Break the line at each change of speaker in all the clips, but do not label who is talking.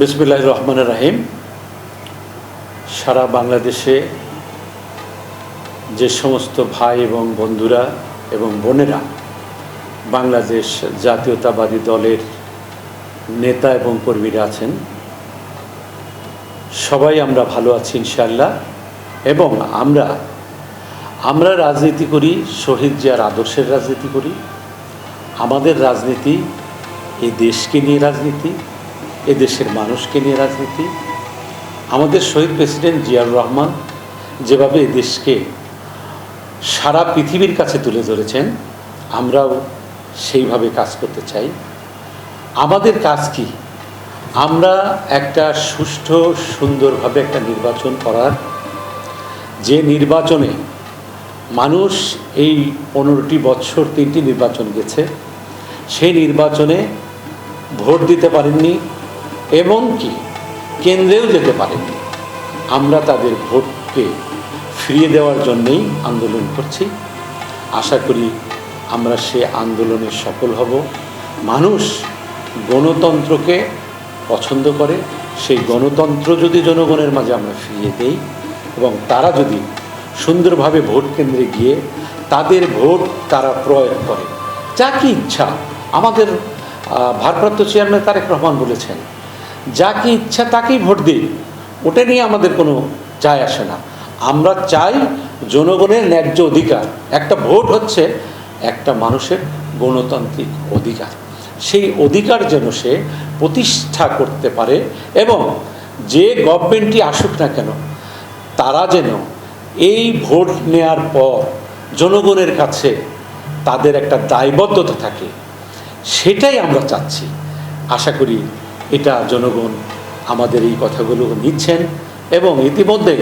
বিসমিল্লাহ রহমান রাহিম। সারা বাংলাদেশে যে সমস্ত ভাই এবং বন্ধুরা এবং বোনেরা বাংলাদেশ জাতীয়তাবাদী দলের নেতা এবং কর্মীরা আছেন, সবাই আমরা ভালো আছি ইনশাল্লাহ এবং আমরা আমরা রাজনীতি করি, শহীদ জিয়ার আদর্শের রাজনীতি করি। আমাদের রাজনীতি এই দেশকে নিয়ে রাজনীতি এ দেশের মানুষকে নিয়ে রাজনীতি। আমাদের শহীদ প্রেসিডেন্ট জিয়াউর রহমান যেভাবে দেশকে সারা পৃথিবীর কাছে তুলে ধরেছেন, আমরাও সেইভাবে কাজ করতে চাই। আমাদের কাজ কি? আমরা একটা সুষ্ঠু, সুন্দরভাবে একটা নির্বাচন করার। যে নির্বাচনে মানুষ এই পনেরোটি বছর তিনটি নির্বাচন গেছে, সেই নির্বাচনে ভোট দিতে পারেননি এমনকি কেন্দ্রেও যেতে পারেননি আমরা তাদের ভোটকে ফিরিয়ে দেওয়ার জন্যেই আন্দোলন করছি। আশা করি আমরা সে আন্দোলনে সফল হব। মানুষ গণতন্ত্রকে পছন্দ করে, সেই গণতন্ত্র যদি জনগণের মাঝে আমরা ফিরিয়ে দেই এবং তারা যদি সুন্দরভাবে ভোট কেন্দ্রে গিয়ে তাদের ভোট তারা প্রয়োগ করে। যা কি ইচ্ছা। আমাদের ভারপ্রাপ্ত চেয়ারম্যান তারেক রহমান বলেছেন যা কি ইচ্ছা তাকেই ভোট দিই ওটা নিয়ে আমাদের কোনো যায় আসে না। আমরা চাই জনগণের ন্যায্য অধিকার। একটা ভোট হচ্ছে একটা মানুষের গণতান্ত্রিক অধিকার। সেই অধিকার যেন সে প্রতিষ্ঠা করতে পারে এবং যে গভর্নমেন্টই আসুক না কেন, তারা যেন এই ভোট নেয়ার পর জনগণের কাছে তাদের একটা দায়বদ্ধতা থাকে, সেটাই আমরা চাচ্ছি। আশা করি এটা জনগণ আমাদের এই কথাগুলো নিচ্ছেন এবং ইতিমধ্যে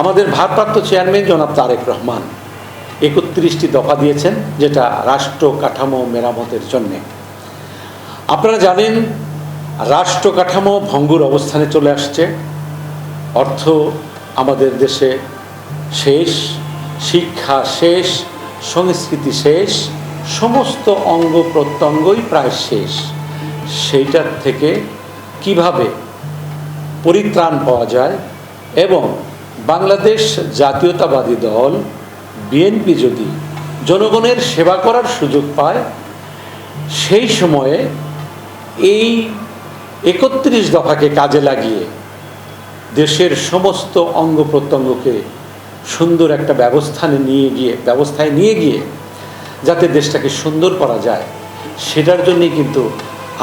আমাদের ভারপ্রাপ্ত চেয়ারম্যান জনাব তারেক রহমান একত্রিশটি দফা দিয়েছেন যেটা রাষ্ট্র কাঠামো মেরামতের জন্যে। আপনারা জানেন, রাষ্ট্র কাঠামো ভঙ্গুর অবস্থানে চলে আসছে। অর্থ আমাদের দেশে শেষ, শিক্ষা শেষ, সংস্কৃতি শেষ, সমস্ত অঙ্গ প্রত্যঙ্গই প্রায় শেষ। সেইটার থেকে কীভাবে পরিত্রাণ পাওয়া যায় এবং বাংলাদেশ জাতীয়তাবাদী দল বিএনপি যদি জনগণের সেবা করার সুযোগ পায়, সেই সময়ে এই একত্রিশ দফাকে কাজে লাগিয়ে দেশের সমস্ত অঙ্গ প্রত্যঙ্গকে সুন্দর একটা ব্যবস্থানে নিয়ে গিয়ে, ব্যবস্থায় নিয়ে গিয়ে যাতে দেশটাকে সুন্দর করা যায়, সেটার জন্যই কিন্তু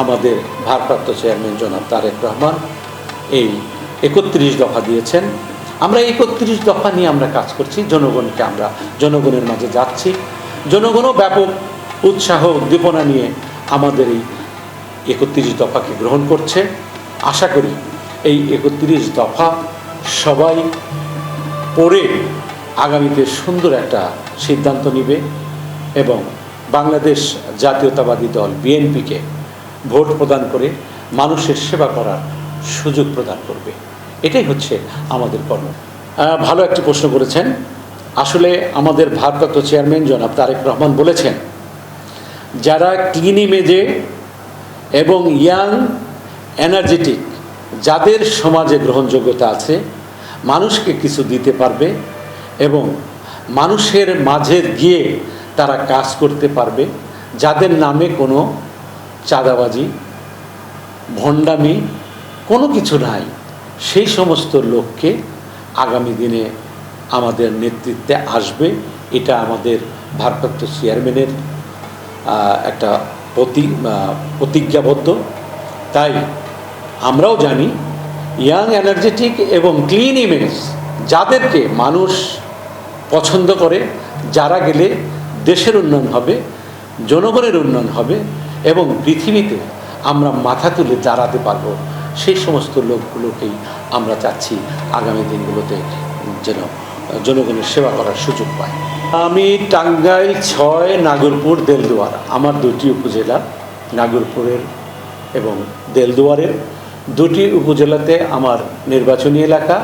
আমাদের ভারপ্রাপ্ত চেয়ারম্যান জনাব তারেক রহমান এই একত্রিশ দফা দিয়েছেন। আমরা একত্রিশ দফা নিয়ে আমরা কাজ করছি, জনগণকে আমরা, জনগণের মাঝে যাচ্ছি। জনগণও ব্যাপক উৎসাহ উদ্দীপনা নিয়ে আমাদের এই একত্রিশ দফাকে গ্রহণ করছে। আশা করি এই একত্রিশ দফা সবাই পড়ে আগামীতে সুন্দর একটা সিদ্ধান্ত নিবে এবং বাংলাদেশ জাতীয়তাবাদী দল, বিএনপিকে ভোট প্রদান করে মানুষের সেবা করার সুযোগ প্রদান করবে। এটাই হচ্ছে আমাদের কর্ম। ভালো একটি প্রশ্ন করেছেন। আসলে আমাদের ভারপ্রাপ্ত চেয়ারম্যান জনাব তারেক রহমান বলেছেন, যারা ক্লিনি মেজে এবং ইয়াং, এনার্জেটিক, যাদের সমাজে গ্রহণযোগ্যতা আছে, মানুষকে কিছু দিতে পারবে এবং মানুষের মাঝে গিয়ে তারা কাজ করতে পারবে, যাদের নামে কোনো চাঁদাবাজি, ভণ্ডামি, কোনো কিছু নাই। সেই সমস্ত লোককে আগামী দিনে আমাদের নেতৃত্বে আসবে। এটা আমাদের ভারপ্রাপ্ত চেয়ারম্যানের একটা প্রতি প্রতিজ্ঞাবদ্ধ। তাই আমরাও জানি, ইয়াং এনার্জেটিক এবং ক্লিন ইমেজ যাদেরকে মানুষ পছন্দ করে, যারা গেলে দেশের উন্নয়ন হবে, জনগণের উন্নয়ন হবে এবং পৃথিবীতে আমরা মাথা তুলে দাঁড়াতে পারব। সেই সমস্ত লোকগুলোকেই আমরা চাচ্ছি আগামী দিনগুলোতে যেন জনগণের সেবা করার সুযোগ পায়। আমি টাঙ্গাইল ছয়, নাগরপুর, দেলদুয়ার, আমার দুটি উপজেলা, নাগরপুরের এবং দেলদুয়ারের। দুটি উপজেলাতে আমার নির্বাচনী এলাকা।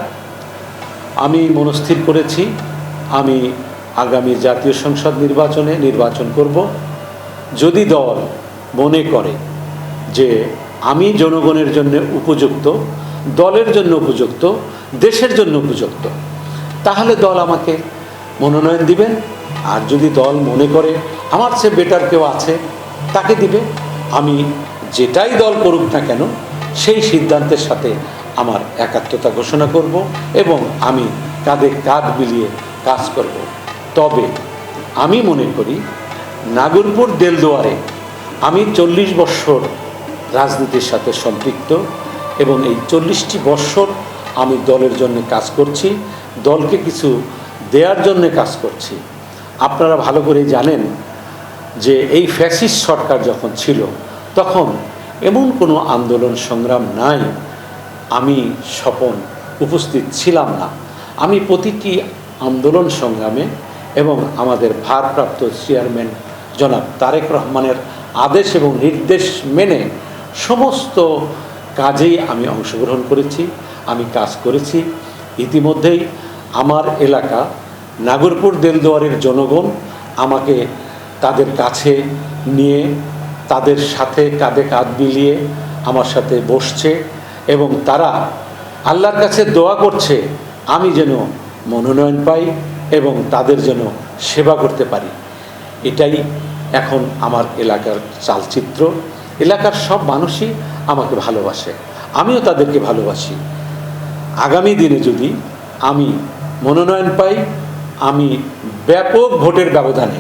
আমি মনস্থির করেছি, আমি আগামী জাতীয় সংসদ নির্বাচনে নির্বাচন করব। যদি দল মনে করে যে আমি জনগণের জন্য উপযুক্ত, দলের জন্য উপযুক্ত, দেশের জন্য উপযুক্ত। তাহলে দল আমাকে মনোনয়ন দিবেন আর যদি দল মনে করে আমার চেয়ে বেটার কেউ আছে, তাকে দিবে। আমি যেটাই দল করুক না কেন, সেই সিদ্ধান্তের সাথে আমার একাত্মতা ঘোষণা করব এবং আমি কাঁধে কাঁধ মিলিয়ে কাজ করব। তবে আমি মনে করি, নাগরপুর, দেলদুয়ারে আমি চল্লিশ বৎসর রাজনীতির সাথে সম্পৃক্ত এবং এই চল্লিশটি বৎসর আমি দলের জন্য কাজ করছি, দলকে কিছু দেওয়ার জন্য কাজ করছি। আপনারা ভালো করে জানেন যে এই ফ্যাসিস্ট সরকার যখন ছিল, তখন এমন কোনো আন্দোলন সংগ্রাম নাই। আমি স্বপন উপস্থিত ছিলাম না। আমি প্রতিটি আন্দোলন সংগ্রামে এবং আমাদের ভারপ্রাপ্ত চেয়ারম্যান জনাব তারেক রহমানের আদেশ এবং নির্দেশ মেনে সমস্ত কাজেই আমি অংশগ্রহণ করেছি, আমি কাজ করেছি। ইতিমধ্যেই আমার এলাকা, নাগরপুর দেলদুয়ারের জনগণ আমাকে তাদের কাছে নিয়ে, তাদের সাথে কাঁধে কাঁধ মিলিয়ে আমার সাথে বসছে এবং তারা আল্লাহর কাছে দোয়া করছে, আমি যেন মনোনয়ন পাই এবং তাদের যেন সেবা করতে পারি। এটাই এখন আমার এলাকার চালচিত্র, এলাকার সব মানুষই আমাকে ভালোবাসে। আমিও তাদেরকে ভালোবাসি। আগামী দিনে যদি আমি মনোনয়ন পাই, আমি ব্যাপক ভোটের ব্যবধানে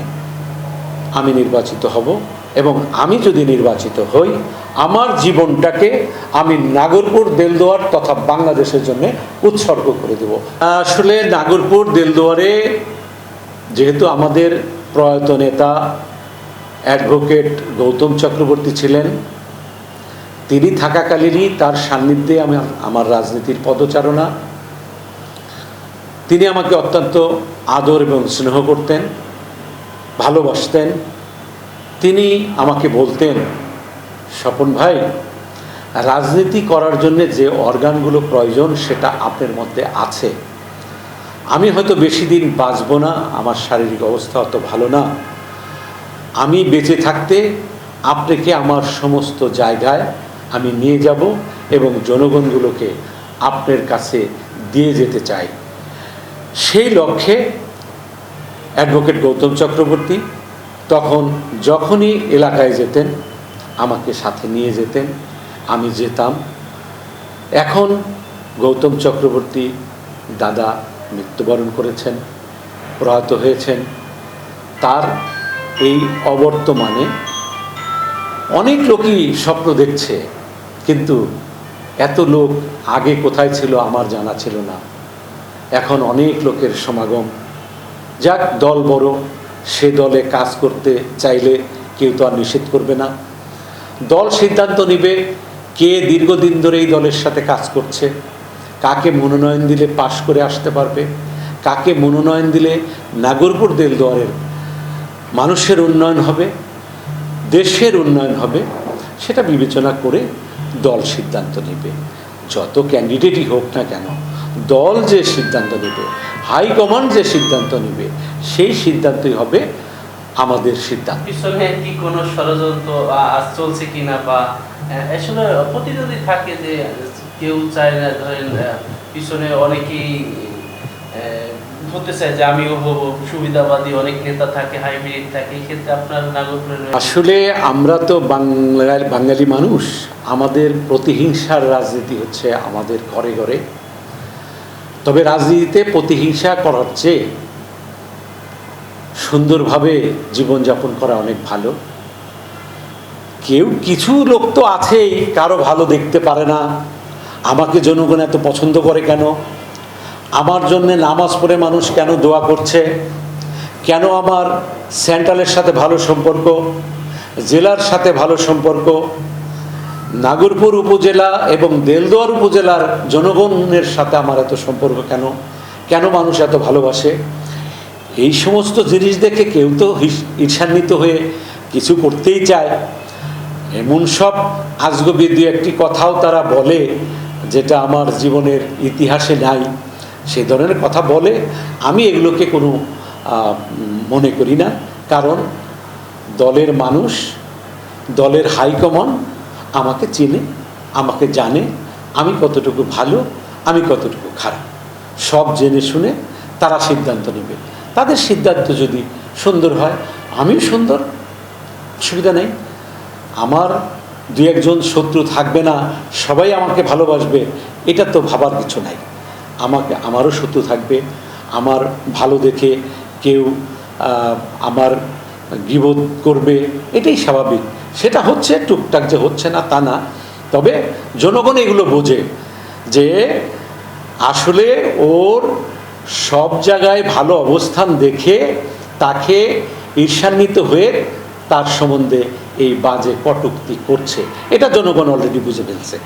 আমি নির্বাচিত হব এবং আমি যদি নির্বাচিত হই, আমার জীবনটাকে আমি নাগরপুর, দেলদুয়ার তথা বাংলাদেশের জন্য উৎসর্গ করে দেব। আসলে নাগরপুর, দেলদুয়ারে যেহেতু আমাদের প্রয়াত নেতা অ্যাডভোকেট গৌতম চক্রবর্তী ছিলেন। তিনি থাকাকালীনই তার সান্নিধ্যে আমি আমার রাজনীতির পদচারণা। তিনি আমাকে অত্যন্ত আদর এবং স্নেহ করতেন, ভালোবাসতেন। তিনি আমাকে বলতেন, স্বপন ভাই, রাজনীতি করার জন্যে যে অর্গানগুলো প্রয়োজন সেটা আপনার মধ্যে আছে। আমি হয়তো বেশি দিন বাঁচব না, আমার শারীরিক অবস্থা অত ভালো না। আমি বেঁচে থাকতে আপনাকে আমার সমস্ত জায়গায় আমি নিয়ে যাব এবং জনগণগুলোকে আপনার কাছে দিয়ে যেতে চাই। সেই লক্ষ্যে অ্যাডভোকেট গৌতম চক্রবর্তী তখন যখনই এলাকায় যেতেন, আমাকে সাথে নিয়ে যেতেন, আমি যেতাম। এখন গৌতম চক্রবর্তী দাদা মৃত্যুবরণ করেছেন, প্রয়াত হয়েছেন। তার এই অবর্তমানে অনেক লোকই স্বপ্ন দেখছে, কিন্তু এত লোক আগে কোথায় ছিল আমার জানা ছিল না। এখন অনেক লোকের সমাগম। যাক, দল বড়, সে দলে কাজ করতে চাইলে কেউ তো আর নিষেধ করবে না। দল সিদ্ধান্ত নিবে কে দীর্ঘদিন ধরে এই দলের সাথে কাজ করছে, কাকে মনোনয়ন দিলে পাশ করে আসতে পারবে, কাকে মনোনয়ন দিলে নাগরপুর দেলদুয়ারের মানুষের উন্নয়ন হবে, দেশের উন্নয়ন হবে, সেটা বিবেচনা করে দল সিদ্ধান্ত নেবে। যত ক্যান্ডিডেটই হোক না কেন, দল যে সিদ্ধান্ত নেবে হাইকমান্ড যে সিদ্ধান্ত নেবে, সেই সিদ্ধান্তই হবে আমাদের সিদ্ধান্ত।
পিছনে কি কোনো ষড়যন্ত্র চলছে কিনা বা আসলে প্রতিনিধি থাকে যে কেউ চায় না, ধরেন পিছনে অনেকেই হতে চায় যে হব সুবিধাবাদী অনেক নেতা থাকে হাইব্রিড থাকে আপনার
আসলে আমরা তো বাংলার বাঙালি মানুষ, আমাদের প্রতিহিংসার রাজনীতি হচ্ছে আমাদের ঘরে ঘরে। তবে রাজনীতিতে প্রতিহিংসা করার চেয়ে সুন্দরভাবে জীবনযাপন করা অনেক ভালো। কেউ কিছু লোক তো আছেই, কারও ভালো দেখতে পারে না। আমাকে জনগণ এত পছন্দ করে কেন? আমার জন্যে নামাজ পড়ে মানুষ কেন দোয়া করছে? কেন আমার সেন্ট্রালের সাথে ভালো সম্পর্ক? জেলার সাথে ভালো সম্পর্ক? নাগরপুর উপজেলা এবং দেলদুয়ার উপজেলার জনগণের সাথে আমার এত সম্পর্ক কেন? কেন মানুষ এত ভালোবাসে? এই সমস্ত জিনিস দেখে কেউ তো ঈর্ষান্বিত হয়ে কিছু করতেই চায়। এমন সব আজগবি দু একটি কথাও তারা বলে যেটা আমার জীবনের ইতিহাসে নাই। সেই ধরনের কথা বলে আমি এগুলোকে কোনো মনে করি না। কারণ দলের মানুষ, দলের হাইকমান্ড আমাকে চেনে, আমাকে জানে, আমি কতটুকু ভালো, আমি কতটুকু খারাপ। সব জেনে শুনে তারা সিদ্ধান্ত নেবে। তাদের সিদ্ধান্ত যদি সুন্দর হয়, আমিও সুন্দর, অসুবিধা নেই। আমার দু একজন শত্রু থাকবে না, সবাই আমাকে ভালোবাসবে, এটা তো ভাবার কিছু নাই। আমাকে, আমারও শত্রু থাকবে। আমার ভালো দেখে কেউ আমার গিবোধ করবে, এটাই স্বাভাবিক। সেটা হচ্ছে টুকটাক যে হচ্ছে না, তা না। তবে জনগণ এগুলো বোঝে যে আসলে ওর সব জায়গায় ভালো অবস্থান দেখে তাকে ঈর্ষান্বিত হয়ে তার সম্বন্ধে এই বাজে কটুক্তি করছে। এটা জনগণ অলরেডি বুঝে ফেলছে।